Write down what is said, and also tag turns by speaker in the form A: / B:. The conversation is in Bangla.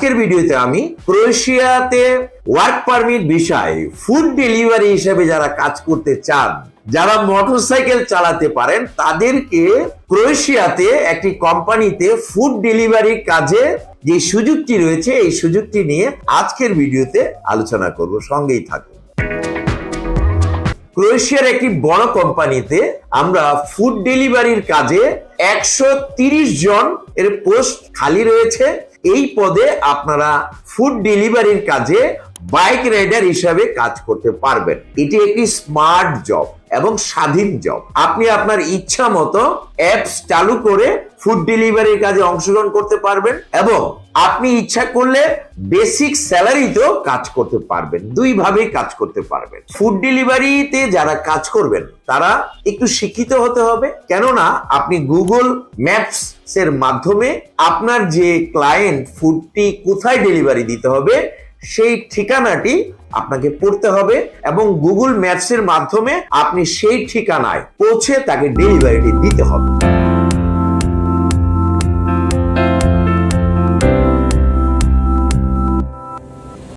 A: আজকের ভিডিওতে আমি ক্রোয়েশিয়াতে ওয়ার্ক পারমিট বিষয় ফুড ডেলিভারি হিসেবে যারা কাজ করতে চান, যারা মোটরসাইকেল চালাতে পারেন, তাদেরকে ক্রোয়েশিয়াতে একটি কোম্পানিতে ফুড ডেলিভারি কাজে যে সুযোগটি রয়েছে, এই সুযোগটি নিয়ে আজকের ভিডিওতে আলোচনা করব। সঙ্গেই থাকুন। ক্রোয়েশিয়ার একটি বড় কোম্পানিতে আমরা ফুড ডেলিভারির কাজে একশো জন এর পোস্ট খালি রয়েছে। এই পদে আপনারা ফুড ডেলিভারির কাজে বাইক রাইডার হিসাবে কাজ করতে পারবেন। এটি একটি স্মার্ট জব এবং স্বাধীন জব আপনি আপনার ইচ্ছা মতো অ্যাপস চালু করে ফুড ডেলিভারির কাজে অংশগ্রহণ করতে পারবেন এবং আপনি ইচ্ছা করলে বেসিক স্যালারিতেও কাজ করতে পারবেন দুই ভাবেই কাজ করতে পারবেন। ফুড ডেলিভারিতে যারা কাজ করবেন, তারা একটু শিক্ষিত হতে হবে, কেননা আপনি গুগল ম্যাপস এর মাধ্যমে আপনার যে ক্লায়েন্ট ফুডটি কোথায় ডেলিভারি দিতে হবে, সেই ঠিকানাটি আপনাকে পড়তে হবে এবং গুগল ম্যাপস এর মাধ্যমে আপনি সেই ঠিকানায় পৌঁছে তাকে ডেলিভারিটি দিতে হবে।